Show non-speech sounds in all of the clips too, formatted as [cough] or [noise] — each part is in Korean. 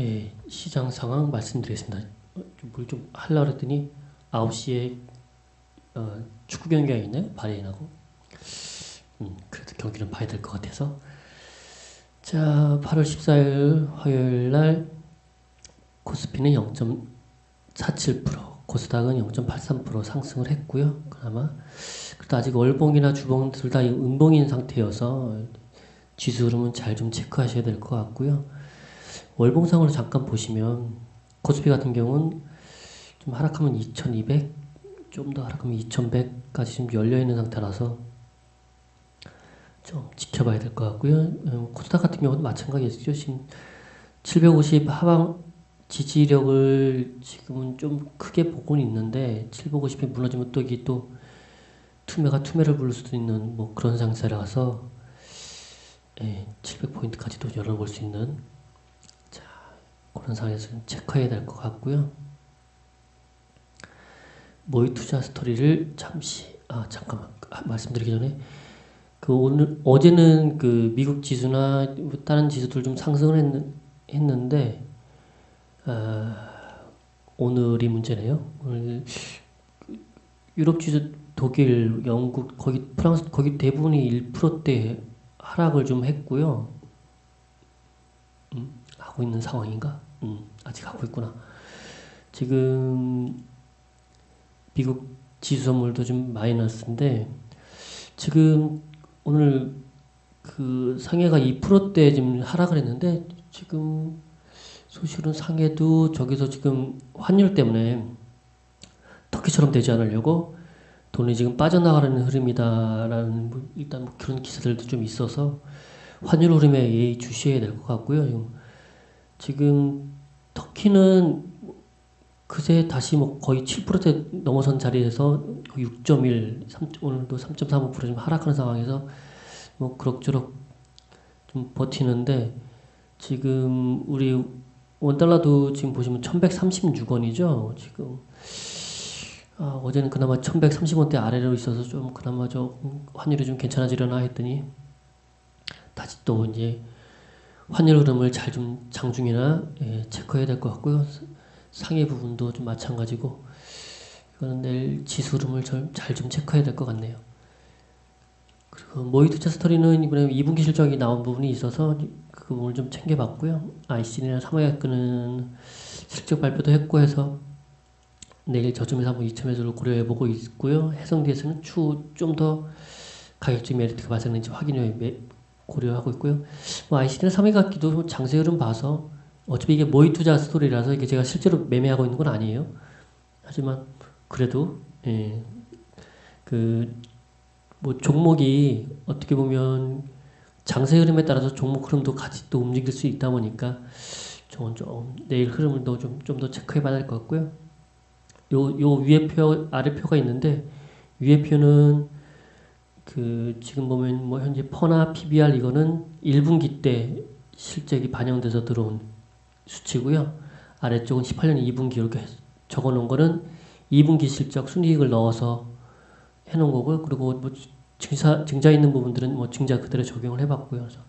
예, 시장 상황 말씀드리겠습니다. 뭘 좀 하려고 했더니 9시에 어, 축구 경기가 있나요? 바레인하고. 음, 그래도 경기는 봐야 될 것 같아서. 자, 8월 14일 화요일 날 코스피는 0.47%, 코스닥은 0.83% 상승을 했고요. 그나마 그래도 아직 월봉이나 주봉 둘 다 음봉인 상태여서 지수 흐름은 잘 좀 체크하셔야 될 것 같고요. 월봉상으로 잠깐 보시면 코스피 같은 경우는 좀 하락하면 2200, 좀 더 하락하면 2100까지 지금 열려 있는 상태라서 좀 지켜봐야 될 것 같고요. 음, 코스닥 같은 경우도 마찬가지겠죠. 지금 750 하방 지지력을 지금은 좀 크게 보고는 있는데 750이 무너지면 또 이게 또 투매가 투매를 부를 수도 있는 뭐 그런 상태라서 예, 700포인트까지도 열어볼 수 있는 자 그런 상황에서 좀 체크해야 될 것 같고요. 모의 투자 스토리를 잠시 아 잠깐만 아, 말씀드리기 전에 그 오늘 어제는 그 미국 지수나 뭐 다른 지수들 좀 상승을 했는, 했는 데 아, 오늘이 문제네요. 오늘 유럽 지수 독일, 영국, 거기 프랑스 거기 대부분이 1%대 하락을 좀 했고요. 음, 하고 있는 상황인가? 음, 아직 하고 있구나. 지금 미국 지수 선물도 좀 마이너스인데 지금 오늘 그 상해가 2%대 지금 하락을 했는데 지금 소실은 상해도 저기서 지금 환율 때문에 터키처럼 되지 않으려고 돈이 지금 빠져나가는 흐름이다라는 뭐 일단 뭐 그런 기사들도 좀 있어서 환율 흐름에 주시해야 될 것 같고요. 지금 터키는 그새 다시 뭐 거의 7%대 넘어선 자리에서 6.1, 3, 오늘도 3.35%좀 하락하는 상황에서 뭐 그럭저럭 좀 버티는데 지금 우리 원달러도 지금 보시면 1136원이죠. 지금 아, 어제는 그나마 1130원대 아래로 있어서 좀 그나마 저 환율이 좀 괜찮아지려나 했더니 다시 또 이제 환율 흐름을 잘 좀 장중이나 예, 체크해야 될 것 같고요. 상해 부분도 좀 마찬가지고 이거는 내일 지수 흐름을 잘 좀 체크해야 될 것 같네요. 그리고 모이투자 스토리는 이번에 2분기 실적이 나온 부분이 있어서 그 부분을 좀 챙겨봤고요. ICN이나 사모약근은 실적 발표도 했고 해서 내일 저점에서 한번 2차 매수를 고려해보고 있고요. 해성대에서는 추후 좀 더 가격적 메리트가 발생했는지 확인해 고려하고 있고요. 뭐 ICT나 3위각기도 장세 흐름 봐서 어차피 이게 모의 투자 스토리라서 이게 제가 실제로 매매하고 있는 건 아니에요. 하지만 그래도 예, 그뭐 종목이 어떻게 보면 장세 흐름에 따라서 종목 흐름도 같이 또 움직일 수 있다 보니까 저건 좀 내일 흐름을 좀좀 더 체크해 봐야 될 것 같고요. 요, 요 위에 표, 아래 표가 있는데, 위에 표는 그 지금 보면 뭐 현재 퍼나 PBR 이거는 1분기 때 실적이 반영돼서 들어온 수치고요. 아래쪽은 18년 2분기 이렇게 적어 놓은 거는 2분기 실적 순이익을 넣어서 해 놓은 거고요. 그리고 뭐 증자, 증자 있는 부분들은 뭐 증자 그대로 적용을 해 봤고요. 그래서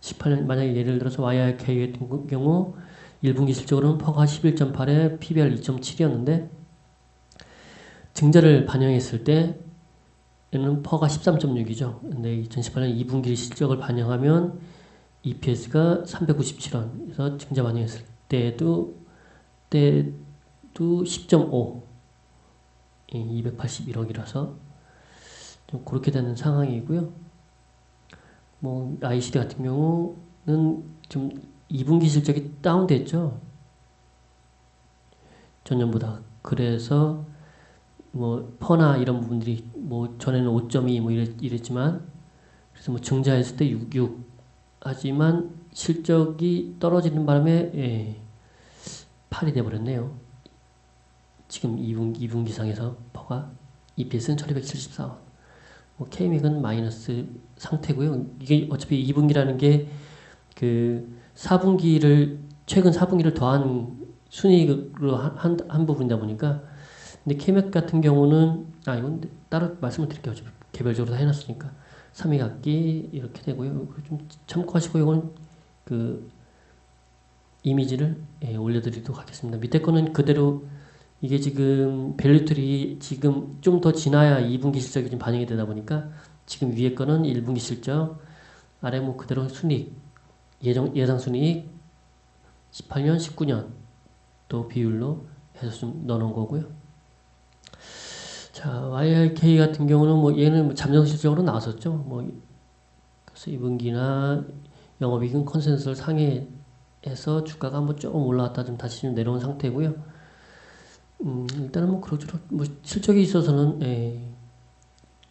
18년 만약에 예를 들어서 YRK 같은 경우 1분기 실적으로는 퍼가 11.8에 PBR 2.7이었는데 증자를 반영했을 때얘 는 퍼가 13.6이죠. 근데 2018년 2분기 실적을 반영하면 EPS가 397원. 그래서 증자 반영했을 때도 때도 10.5. 281억이라서 좀 그렇게 되는 상황이고요. 뭐 ICD 같은 경우는 좀 2분기 실적이 다운됐죠. 전년보다. 그래서 뭐 퍼나 이런 부분들이 뭐 전에는 5.2 뭐 이랬, 이랬지만 그래서 뭐 증자했을 때 66 하지만 실적이 떨어지는 바람에 예, 8이 돼버렸네요. 지금 2분, 2분기 상에서 퍼가 EPS는 1274원. 뭐 K맥은 마이너스 상태고요. 이게 어차피 2분기라는 게 그 4분기를 최근 4분기를 더한 순이익으로 한, 한, 한 부분이다 보니까 근데 케맥 같은 경우는 아 이건 따로 말씀을 드릴게요. 개별적으로 다 해놨으니까 3위 각기 이렇게 되고요. 좀 참고하시고 이건 그 이미지를 예, 올려드리도록 하겠습니다. 밑에 거는 그대로 이게 지금 밸류틀이 지금 좀 더 지나야 2분기 실적이 좀 반영이 되다 보니까 지금 위에 거는 1분기 실적, 아래 뭐 그대로 순이익, 예정, 예상 순이익 18년, 19년 또 비율로 해서 좀 넣어놓은 거고요. 자, YRK 같은 경우는 뭐 얘는 뭐 잠정 실적으로 나왔었죠. 뭐 그래서 2분기나 영업이익은 컨센서스를 상회해서 주가가 한번 조금 올라왔다 좀 다시 좀 내려온 상태고요. 음, 일단은 뭐 그럭저럭 뭐 실적이 있어서는 예,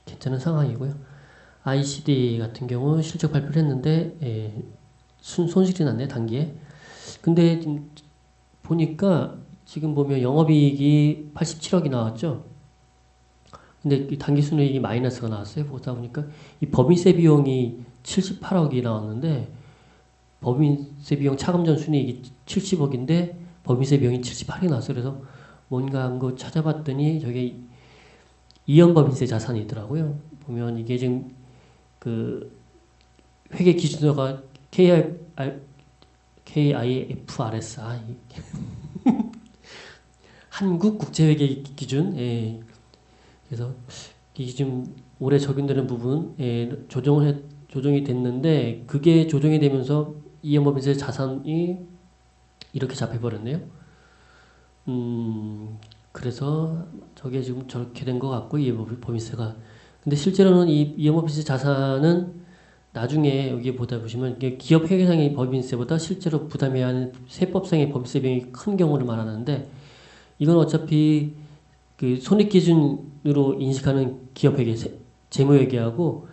괜찮은 상황이고요. ICD 같은 경우 실적 발표를 했는데 예, 순, 손실이 났네 단기에. 근데 지금 보니까 지금 보면 영업이익이 87억이 나왔죠. 근데 이 단기 순이익이 마이너스가 나왔어요. 보다 보니까 이 법인세 비용이 78억이 나왔는데 법인세 비용 차감 전 순이익이 70억인데 법인세 비용이 78억이 나왔어요. 그래서 뭔가 한 거 찾아봤더니 저게 이연법인세 자산이 있더라고요. 보면 이게 지금 그 회계 기준서가 KR, KIFRS 아, 한국 국제회계 기준 예. 그래서 이게 좀 올해 적용되는 부분 예, 조정을 해, 조정이 됐는데 그게 조정이 되면서 이연법인세 자산이 이렇게 잡혀버렸네요. 음, 그래서 저게 지금 저렇게 된 것 같고 이연법인세가 근데 실제로는 이 이연법인세 자산은 나중에 여기 보다 보시면 기업 회계상의 법인세보다 실제로 부담해야 하는 세법상의 법인세 비용이 큰 경우를 말하는데 이건 어차피 그 손익 기준으로 인식하는 기업 회계 재무 회계하고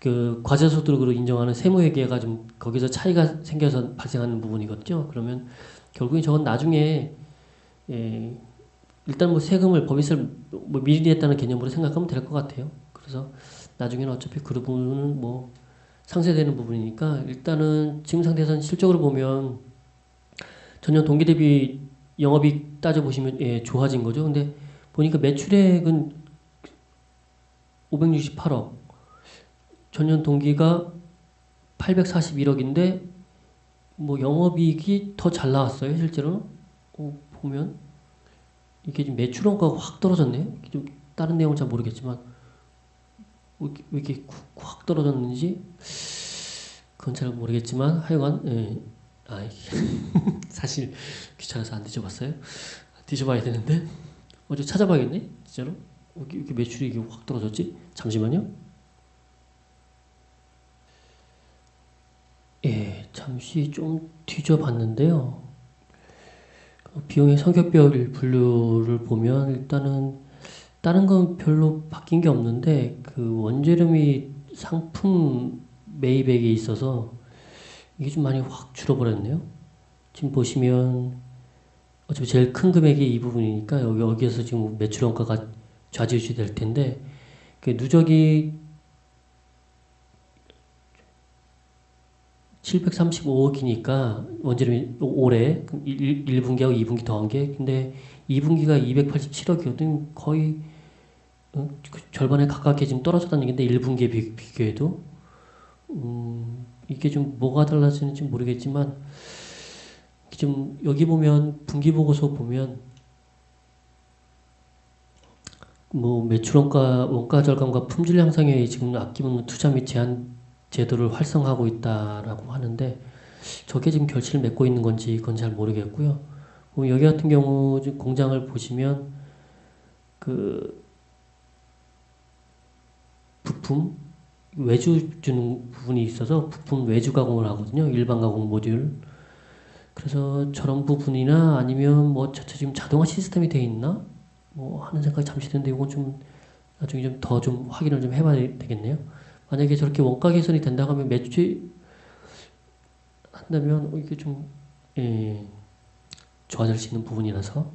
그 과세소득으로 인정하는 세무 회계가 좀 거기서 차이가 생겨서 발생하는 부분이거든요. 그러면 결국에 저건 나중에 예, 일단 뭐 세금을 법인세를 뭐 미리 냈다는 개념으로 생각하면 될 것 같아요. 그래서 나중에는 어차피 그 부분은 뭐 상쇄되는 부분이니까 일단은 지금 상태에서는 실적으로 보면 전년 동기 대비 영업이 따져 보시면 예, 좋아진 거죠. 근데 보니까 매출액은 568억 전년 동기가 841억인데 뭐 영업이익이 더 잘 나왔어요 실제로 어, 보면 이게 지금 매출 원가가 확 떨어졌네요. 좀 다른 내용은 잘 모르겠지만 왜 이렇게 확 떨어졌는지 그건 잘 모르겠지만 하여간 예. 아 [laughs] 사실 귀찮아서 안 뒤져봤어요. 뒤져봐야 되는데 어제 찾아봐야겠네 진짜로 이렇게, 이렇게 매출이 이게 확 떨어졌지? 잠시만요. 예, 잠시 좀 뒤져봤는데요. 비용의 성격별 분류를 보면 일단은 다른 건 별로 바뀐 게 없는데 그 원재료 및 상품 매입액에 있어서 이게 좀 많이 확 줄어버렸네요. 지금 보시면 어차피 제일 큰 금액이 이 부분이니까 여기 여기 에서 지금 매출 원가가 좌지우지 될 텐데 그 누적이 735억이니까 원재료 올해 1, 분기하고 2분기 더한 게 근데 2분기가 287억이거든 거의 어? 그 절반에 가깝게 지금 떨어졌다는 얘기인데 1분기에 비, 비교해도 음, 이게 좀 뭐가 달라지는지 모르겠지만 좀 여기 보면 분기 보고서 보면 뭐 매출 원가 원가 절감과 품질 향상에 지금 아낌없는 투자 및 제한 제도를 활성화하고 있다라고 하는데 저게 지금 결실을 맺고 있는 건지 그건 잘 모르겠고요. 여기 같은 경우 공장을 보시면 그 부품 외주 주는 부분이 있어서 부품 외주 가공을 하거든요. 일반 가공 모듈. 그래서 저런 부분이나 아니면 뭐 지금 자동화 시스템이 돼 있나? 뭐 하는 생각이 잠시 드는데 이건 좀 나중에 좀 더 좀 확인을 좀 해봐야 되겠네요. 만약에 저렇게 원가 개선이 된다고 하면 매출 한다면 이게 좀 예, 좋아질 수 있는 부분이라서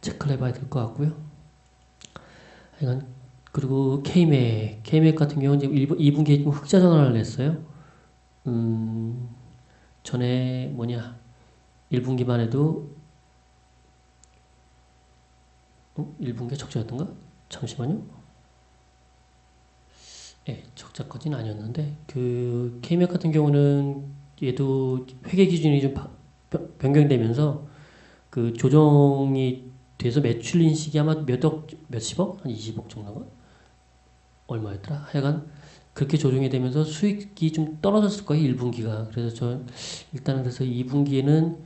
체크를 해봐야 될 것 같고요. 하여간 그리고 K맥, K맥 같은 경우는 지금 2분기에 좀 흑자 전환을 냈어요. 음, 전에 뭐냐 1분기만 해도 어? 1분기 적자였던가? 잠시만요. 예, 적자까지는 아니었는데 그 K맥 같은 경우는 얘도 회계 기준이 좀 변- 변경되면서 그 조정이 돼서 매출 인식이 아마 몇억 몇십억 한 20억 정도가 얼마였더라 하여간 그렇게 조정이 되면서 수익이 좀 떨어졌을 거예요 1분기가 그래서 저 일단은 그래서 2분기에는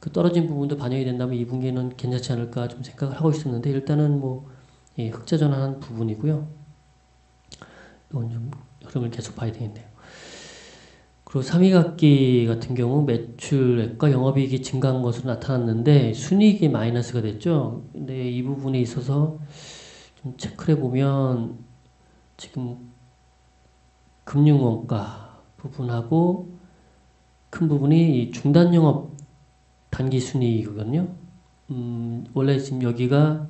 그 떨어진 부분도 반영이 된다면 2분기에는 괜찮지 않을까 좀 생각을 하고 있었는데 일단은 뭐 예, 흑자 전환한 부분이고요 이건 좀 흐름을 계속 봐야 되겠네요 그리고 3위각기 같은 경우 매출액과 영업이익이 증가한 것으로 나타났는데 순이익이 마이너스가 됐죠. 근데 이 부분에 있어서 좀 체크를 해보면 지금 금융원가 부분하고 큰 부분이 이 중단 영업 단기 순이익이거든요. 음, 원래 지금 여기가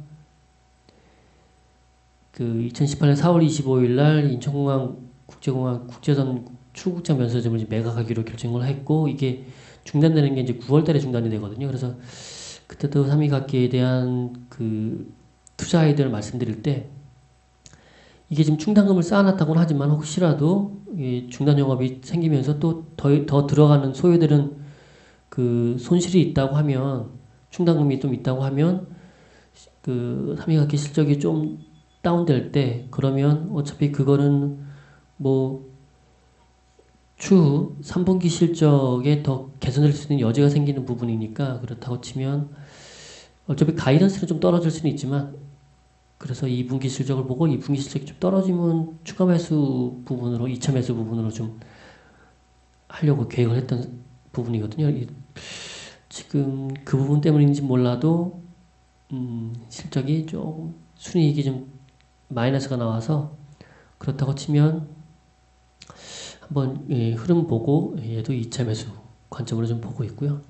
그 2018년 4월 25일 날 인천공항 국제공항 국제선 출국장 면세점을 매각하기로 결정을 했고 이게 중단되는 게 이제 9월 달에 중단이 되거든요. 그래서 그때도 삼위각기에 대한 그 투자 아이디어를 말씀드릴 때 이게 지금 충당금을 쌓아놨다고는 하지만 혹시라도 이 중단 영업이 생기면서 또 더 더 들어가는 소요되는 그 손실이 있다고 하면 충당금이 좀 있다고 하면 그 삼위각기 실적이 좀 다운될 때 그러면 어차피 그거는 뭐 추후 3분기 실적에 더 개선될 수 있는 여지가 생기는 부분이니까 그렇다고 치면 어차피 가이던스는 좀 떨어질 수는 있지만 그래서 2분기 실적을 보고 2분기 실적이 좀 떨어지면 추가 매수 부분으로 2차 매수 부분으로 좀 하려고 계획을 했던 부분이거든요. 이- 지금 그 부분 때문인지 몰라도 음, 실적이 조금 순이익이 좀 마이너스가 나와서 그렇다고 치면 한번 예, 흐름 보고 얘도 2차 매수 관점으로 좀 보고 있고요.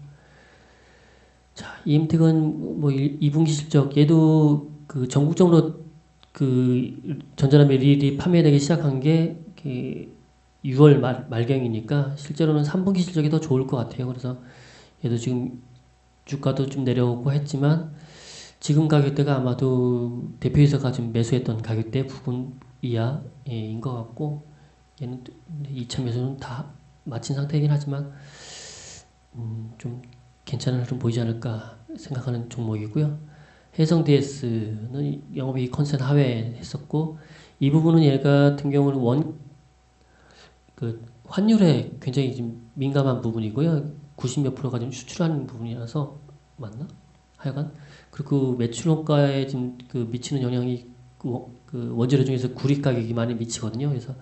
자, 이엠텍은 뭐 2분기 실적 얘도 그 전국적으로 그 전자담배 릴이 판매되기 시작한 게그 6월 말, 말경이니까 실제로는 3분기 실적이 더 좋을 것 같아요. 그래서 얘도 지금 주가도 좀 내려오고 했지만 지금 가격대가 아마도 대표이사가 지금 매수했던 가격대 부분 이하인 것 같고 얘는 2차 매수는 다 마친 상태이긴 하지만 음, 좀 괜찮은 흐름 보이지 않을까 생각하는 종목이고요. 해성 DS는 영업이익 컨센 하회 했었고 이 부분은 얘 같은 경우는 원 그 환율에 굉장히 좀 민감한 부분이고요. 90몇 프로가 좀 수출하는 부분이라서 맞나? 하여간 그리고 매출 원가에 지금 그 미치는 영향이 그 원- 그 원재료 중에서 구리 가격이 많이 미치거든요. 그래서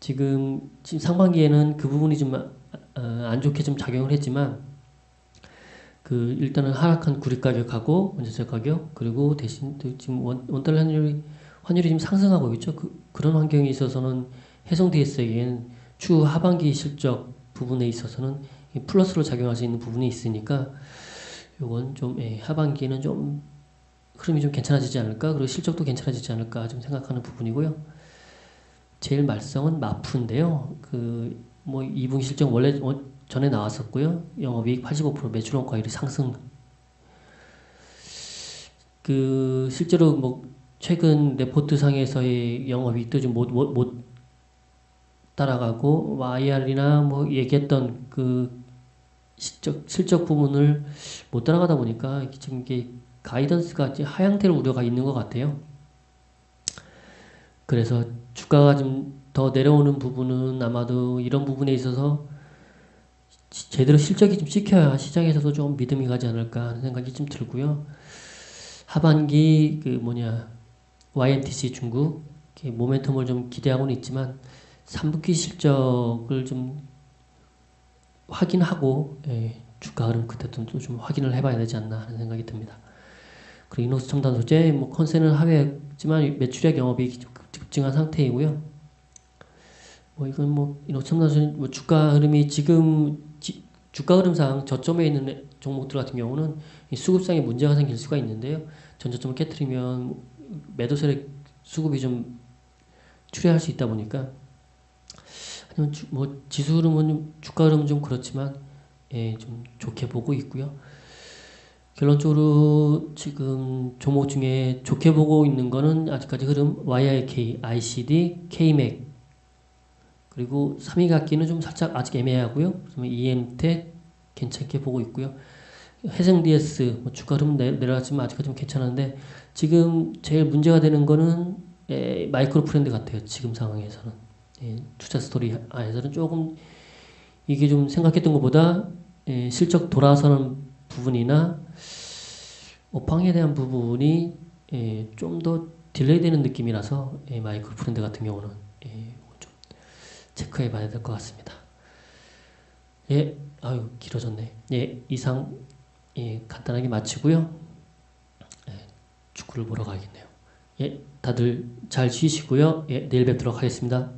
지금 지금 상반기에는 그 부분이 좀안 좋게 좀 작용을 했지만 그 일단은 하락한 구리 가격하고 원자재 가격 그리고 대신 또 지금 원, 원달러 환율이 환율이 지금 상승하고 있죠. 그, 그런 환경에 있어서는 해성 DS에게는 추후 하반기 실적 부분에 있어서는 이 플러스로 작용할 수 있는 부분이 있으니까 요건 좀 예, 하반기에는 좀 흐름이 좀 괜찮아지지 않을까 그리고 실적도 괜찮아지지 않을까 좀 생각하는 부분이고요. 제일 말썽은 마프인데요. 그 뭐 2분기 실적 원래 원- 전에 나왔었고요. 영업이익 85% 매출 원가율이 상승. 그 실제로 뭐 최근 레포트 상에서의 영업이익도 좀못못못 따라가고 IR이나 뭐 얘기했던 그 실적 실적 부분을 못 따라가다 보니까 지금 이게 가이던스가 하향될 우려가 있는 것 같아요. 그래서 주가가 좀 더 내려오는 부분은 아마도 이런 부분에 있어서 지- 제대로 실적이 좀 찍혀야 시장에서도 좀 믿음이 가지 않을까 하는 생각이 좀 들고요. 하반기 그 뭐냐 YNTC 중국 모멘텀을 좀 기대하고는 있지만 3분기 실적을 좀 확인하고 예, 주가 흐름 그때 또좀 확인을 해봐야 되지 않나 하는 생각이 듭니다. 그리고 이노스 첨단 소재 뭐 컨센은 하회했지만 매출액 급- 급증한 상태이고요. 뭐 이건 뭐 이노스 첨단 소재 뭐 주가 흐름이 지금 지- 주가 흐름상 저점에 있는 종목들 같은 경우는 이 수급상에 문제가 생길 수가 있는데요. 전저점을 깨뜨리면 매도 세력 수급이 좀 출회할 수 있다 보니까 아니면 주, 뭐 지수 흐름은 좀, 주가 흐름은 좀 그렇지만 예, 좀 좋게 보고 있고요. 결론적으로 지금 종목 중에 좋게 보고 있는 거는 아직까지 흐름 YIK, ICD, KMAC 그리고 3위 갖기는 좀 살짝 아직 애매하고요. 그다음에 EM텍, 괜찮게 보고 있고요. 회생 DS 뭐 주가 흐름 내- 내려갔지만 아직까지 좀 괜찮은데 지금 제일 문제가 되는 거는 에, 마이크로 프렌드 같아요. 지금 상황에서는 예, 투자 스토리 안에서는 조금 이게 좀 생각했던 것보다 예, 실적 돌아서는 부분이나 업황에 대한 부분이 예, 좀더 딜레이 되는 느낌이라서 예, 마이크로 프렌드 같은 경우는 예, 좀 체크해 봐야 될 것 같습니다. 예, 아유 길어졌네. 예, 이상 예, 간단하게 마치고요. 예, 축구를 보러 가겠네요. 예, 다들 잘 쉬시고요. 예, 내일 뵙도록 하겠습니다.